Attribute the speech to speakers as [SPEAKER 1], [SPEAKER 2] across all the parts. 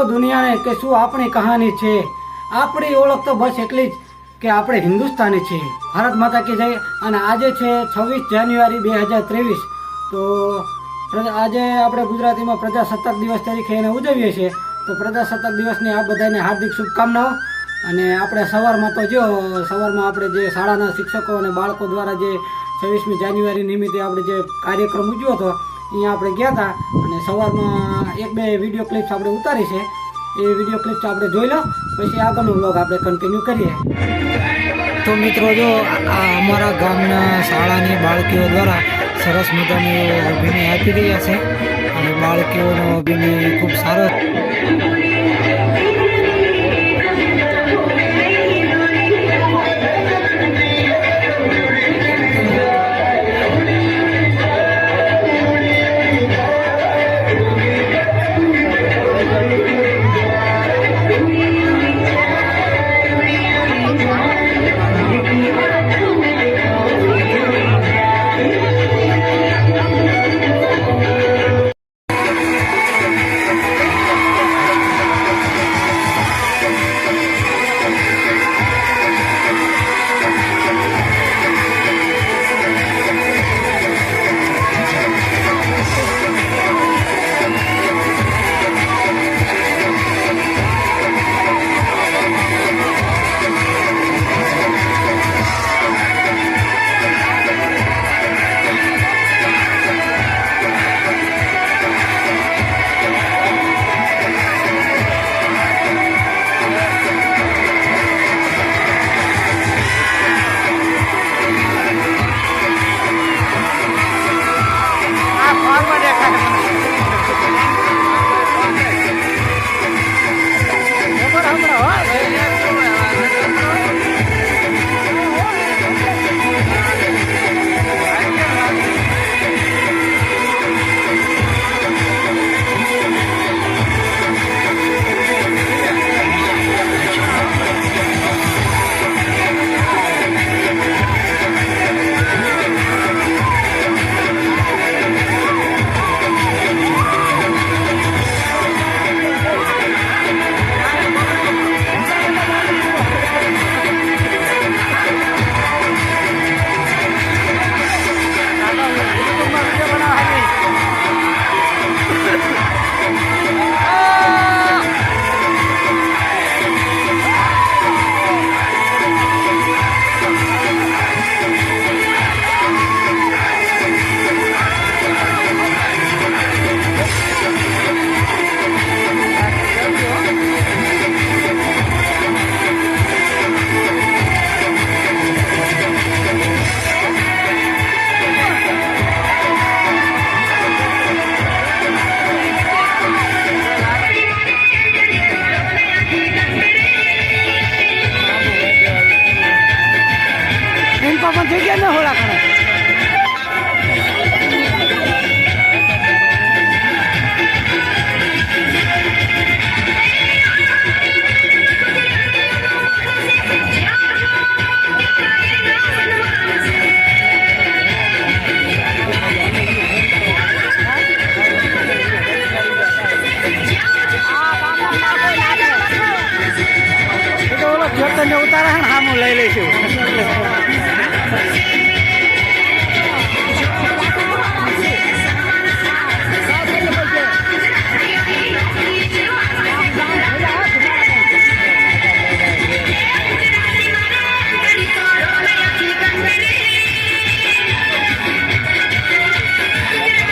[SPEAKER 1] ના દુનિયાને કે શું આપણી કહાની છે? આપણી ઓળખ તો બસ એટલી જ કે આપણે હિન્દુસ્તાની છીએ. ભારત માતા કે જય. અને આજે છે છવ્વીસ જાન્યુઆરી બે હજાર ત્રેવીસ. તો આજે આપણે ગુજરાતીમાં પ્રજાસત્તાક દિવસ તરીકે એને ઉજવીએ છીએ. તો પ્રજાસત્તાક દિવસની આ બધાને હાર્દિક શુભકામનાઓ. અને આપણે સવારમાં તો જો, સવારમાં આપણે જે શાળાના શિક્ષકો અને બાળકો દ્વારા જે છવ્વીસમી જાન્યુઆરી નિમિત્તે આપણે જે કાર્યક્રમ ઉજવ્યો હતો અહીંયા આપણે ગયા હતા અને સવારમાં એક બે વીડિયો ક્લિપ્સ આપણે ઉતારી છે. એ વીડિયો ક્લિપ્સ આપણે જોઈ લો, પછી આગળનો બ્લોગ આપણે કન્ટિન્યુ કરીએ. તો મિત્રો જો આ અમારા ગામના શાળાની બાળકીઓ દ્વારા સરસ મજાનો અભિનય આપી રહ્યા છે. અને બાળકીઓનો અભિનય ખૂબ સારો ને હામું લઈ લઈશું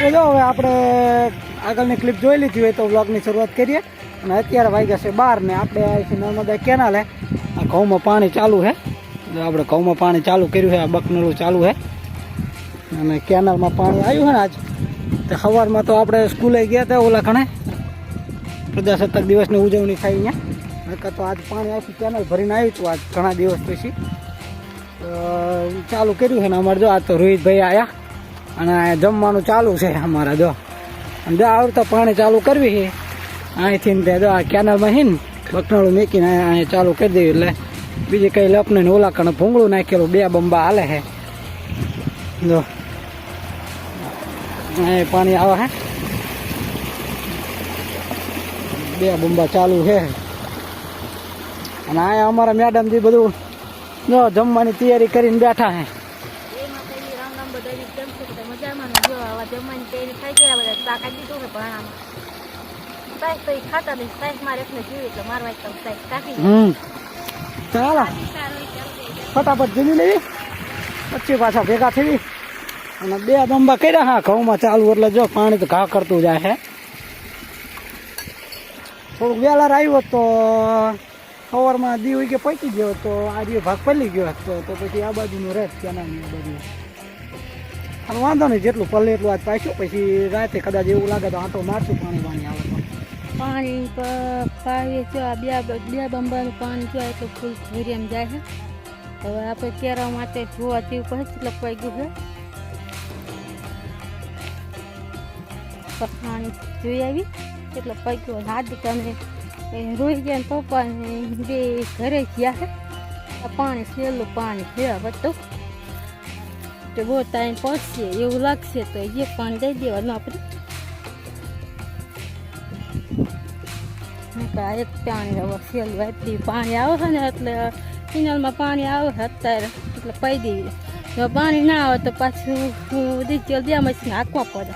[SPEAKER 1] તો જો હવે આપણે આગળની ક્લિપ જોઈ લીધી હોય તો વ્લોગની શરૂઆત કરીએ. અને અત્યારે વાગ્યા છે બાર ને આપણે અહીંથી નર્મદા કેનાલે. આ ઘઉંમાં પાણી ચાલુ છે. જો આપણે ઘઉંમાં પાણી ચાલુ કર્યું છે, આ બકનળું ચાલુ છે. અને કેનાલમાં પાણી આવ્યું છે ને આજ, તો સવારમાં તો આપણે સ્કૂલે ગયા હતા ઓલા ખણે પ્રજાસત્તાક દિવસની ઉજવણી થાય અહીંયા. નકર તો આજ પાણી આખી કેનાલ ભરીને આવ્યું હતું આજ ઘણા દિવસ પછી. ચાલુ કર્યું છે ને અમારે જો, આ તો રોહિતભાઈ આવ્યા અને જમવાનું ચાલુ છે અમારા જો. અને જો આવડતા પાણી ચાલુ કરવી છે. અહીંથી જો આ કેનાલમાં છે ને બકનાળું મેકીને અહીંયા ચાલુ કરી દેવી એટલે બીજી કઈ લપને ને ઓલા કણ ભૂંગળું નાખેલું બે બંબા હાલે હે. જો. અહીં પાણી આવે હે. બે બંબા ચાલુ છે અને અહીંયા અમારા મેડમજી બધું જો જમવાની તૈયારી કરીને બેઠા હે.
[SPEAKER 2] એ ખાતા નહીં સાઈઝ મારે એટલે જોઈએ એટલે મારવા કાપી
[SPEAKER 1] ચાલો ફટાફટ જમી લેવી પછી પાછા ભેગા થઈ અને બે દંબા કર્યા હા, ઘઉંમાં ચાલુ એટલે જો પાણી તો ઘા કરતું જાય છે. થોડુંક વહેલા આવ્યો તો સવારમાં દી કે પહોંચી ગયો તો આ જે ભાગ પલી ગયો હતો તો પછી આ બાજુનું રહે ત્યાંના બાજુ. અને વાંધો નહીં, જેટલું પલે એટલું આજ પાછું. પછી રાતે કદાચ એવું લાગે તો આંટો મારશું પાણી પાણી આવે.
[SPEAKER 2] પાણી પાવીએ જો આ બે બે બંબાનું પાણી જો તો ફૂલ ભરીએમ જાય છે. હવે આપણે કેરા માટે જોવા જેવું પછી લપવાઈ ગયું છે. પાણી જોઈ આવી, એટલે પગ્યો હાથ તમે રોઈ ગયા ને પપ્પા બે ઘરે ગયા છે. આ પાણી સહેલું પાણી પીવા બધું. તો બહુ ટાઈમ પહોંચશે એવું લાગશે તો એ પાણી દઈ દેવાનું આપણે. નકર એક પાણી હવે સહેલું વાતી પાણી આવે છે ને એટલે કિનલમાં પાણી આવે અત્યારે, એટલે પાઈ દઈએ. જો પાણી ના આવે તો પાછું ડીઝલ બે મશીન હાંકવા પડે.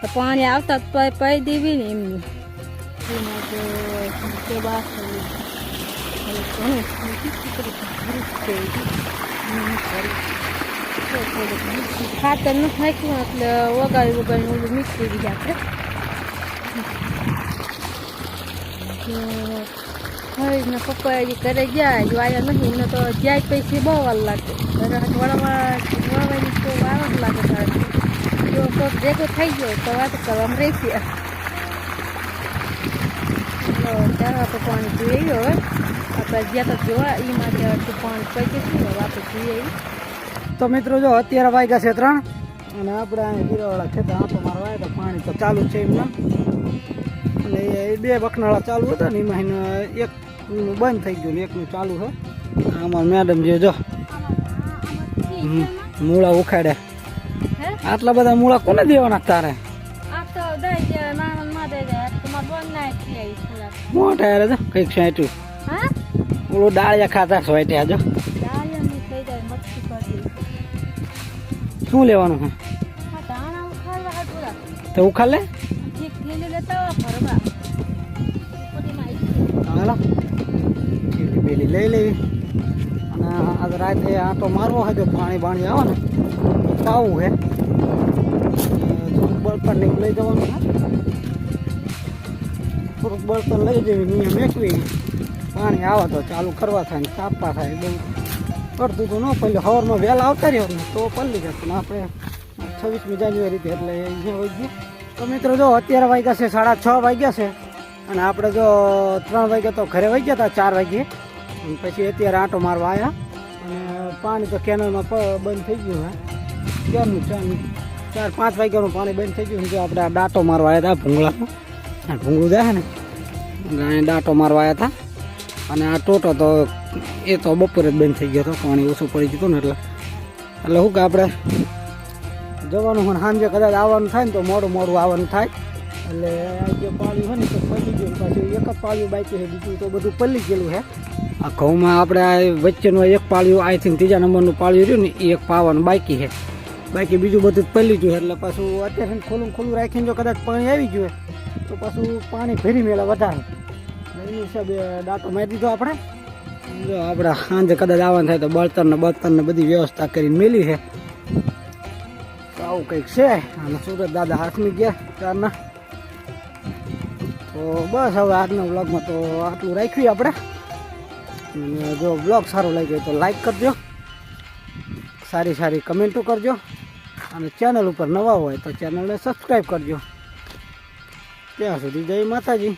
[SPEAKER 2] તો પાણી આવતા તો પાઈ દેવી ને એમની. કે ખાતર ન નાખ્યું, એટલે વગાડી વગાડીને ઓલું મિક્સ થઈ ગયા આપણે હવે ને પપ્પા હજી ઘરે ગયા જો આયા નથી, એમને તો જાય પૈસા બહુ વાર લાગે. ઘરે વળવા વળવાની તો વાર જ લાગે જો કોક ભેગો થઈ ગયો, તો વાત કરવામાં રહેશે. તો ત્યારે આપણે પાણી જોઈએ હવે. આપણે તો જોવા એ માટે પાણી પડી જશે હવે આપણે જોઈએ
[SPEAKER 1] તો મિત્રો, જો અત્યારે વાગ્યા છે ત્રણ, અને આપણે અહીંયા ગીરાવાળા ખેતર આંટો મારવા તો પાણી તો ચાલુ છે એમને. અને એ બે બખનાળા ચાલુ હતા ને એમાં એને એક બંધ થઈ ગયું ને એકનું ચાલુ છે આમાં મેડમ જે જો મૂળા ઉખાડ્યા. આટલા બધા મૂળા કોને દેવાના તારે? મોટા યાર જો કંઈક સાંટ્યું ઓલું ડાળિયા ખાતા સોટ્યા જો. શું લેવાનું
[SPEAKER 2] હા?
[SPEAKER 1] તો ઉખાડ લે. પેલી લઈ લેવી. અને આજ રાતે આંટો મારવો હજો પાણી બાણી આવે ને પાવું હે. થોડુંક બળતણ ને લઈ જવાનું થોડુંક બળતણ લઈ જવી અહીંયા મેકવી પાણી આવે તો ચાલુ કરવા થાય ને કાપવા થાય બહુ કરતું તો ન પહેલું સવારમાં વહેલા આવતા રહ્યો તો પલ્લી જતું આપણે છવ્વીસમી જાન્યુઆરી એટલે અહીંયા વહી ગયું. તો મિત્રો જો અત્યારે વાગ્યા છે સાડા છ વાગ્યા છે અને આપણે જો ત્રણ વાગ્યા તો ઘરે વહી ગયા હતા ચાર વાગ્યે. અને પછી અત્યારે આંટો મારવા આવ્યા અને પાણી તો કેનલમાં બંધ થઈ ગયું હા. ક્યારનું ચાર ચાર પાંચ વાગ્યાનું પાણી બંધ થઈ ગયું. જો આપણે દાંટો મારવા આવ્યા હતા ભૂંગળામાં આ ભૂંગળું જાય ને. અને દાંટો મારવા આવ્યા હતા અને આ ટોટો તો, એ તો બપોરે જ બંધ થઈ ગયો હતો. પાણી ઓછું પડી ગયું હતું ને એટલે. એટલે શું કે આપણે જવાનું હોય સાંજે કદાચ આવવાનું થાય ને તો મોડું મોડું આવવાનું થાય. એટલે આ જે પાળ્યું હોય ને તો પલ્લી ગયું. પાછું એક જ પાળ્યું બાકી છે, બીજું તો બધું પલ્લી ગયેલું છે. આ ઘઉંમાં આપણે આ વચ્ચેનું એક પાળ્યું, આઈ થિંક ત્રીજા નંબરનું પાળ્યું રહ્યું ને, એ એક પાવાનું બાકી છે. બાકી બીજું બધું જ પલ્લી ગયું એટલે પાછું અત્યારે ખોલું ખોલું રાખીને જો કદાચ પાણી આવી ગયું તો પાછું પાણી ભરી મેળા વધારે. એ હિસાબે દાંતો મારી દીધો આપણે. જો આપણે સાંજે કદાચ આવવાનું થાય તો બળતરને બળતરને બધી વ્યવસ્થા કરીને મેલી છે. આવું કંઈક છે. અને સુરત દાદા હાથમી ગયા ચારના તો બસ હવે આજના વ્લોગમાં તો આટલું રાખ્યું આપણે. અને જો બ્લોગ સારો લાગ્યો તો લાઈક કરજો. સારી સારી કમેન્ટો કરજો. અને ચેનલ ઉપર નવા હોય તો ચેનલને સબસ્ક્રાઈબ કરજો. ત્યાં સુધી જય માતાજી.